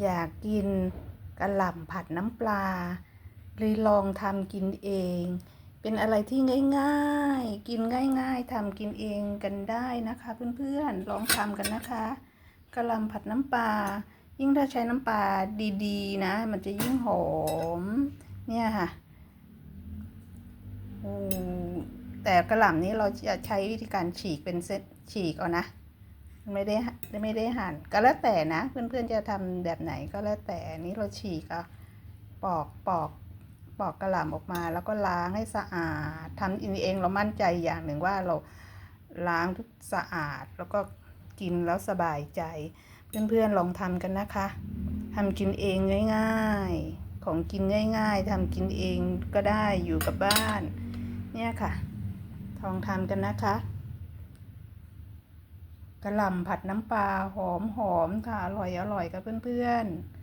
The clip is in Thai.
อยากกินกระหล่ำผัดน้ำปลา เลยลองทำกินเอง เป็นอะไรที่ง่ายๆ กินง่ายๆทำกินเองกันได้นะคะ เพื่อนๆ ลองทำกันนะคะกระหล่ำผัดน้ำปลา ยิ่งถ้าใช้น้ำปลาดีๆ นะ มันจะยิ่งหอม เนี่ยค่ะอืมแต่กระหล่ำนี้เราจะใช้วิธีการฉีกเป็นเซตฉีกเอานะ ไม่ได้ไม่ได้หั่นก็แล้วแต่นะ เพื่อนๆจะทำแบบไหนก็แล้วแต่นี้เราฉีกเอาปอกปอกปอกกระหล่ำออกมา แล้วก็ล้างให้สะอาดทำเองเรามั่นใจอย่างหนึ่งว่าเราล้างทุกสะอาด แล้วก็กินแล้วสบายใจ เพื่อนๆลองทำกันนะคะทำกินเองง่ายๆ ของกินง่าย ๆทำกินเองก็ได้อยู่กับบ้าน เนี่ยค่ะลองทำกันนะคะ กระหล่ำผัดน้ำปลาหอมหอมค่ะ อร่อยอร่อยกับเพื่อนๆ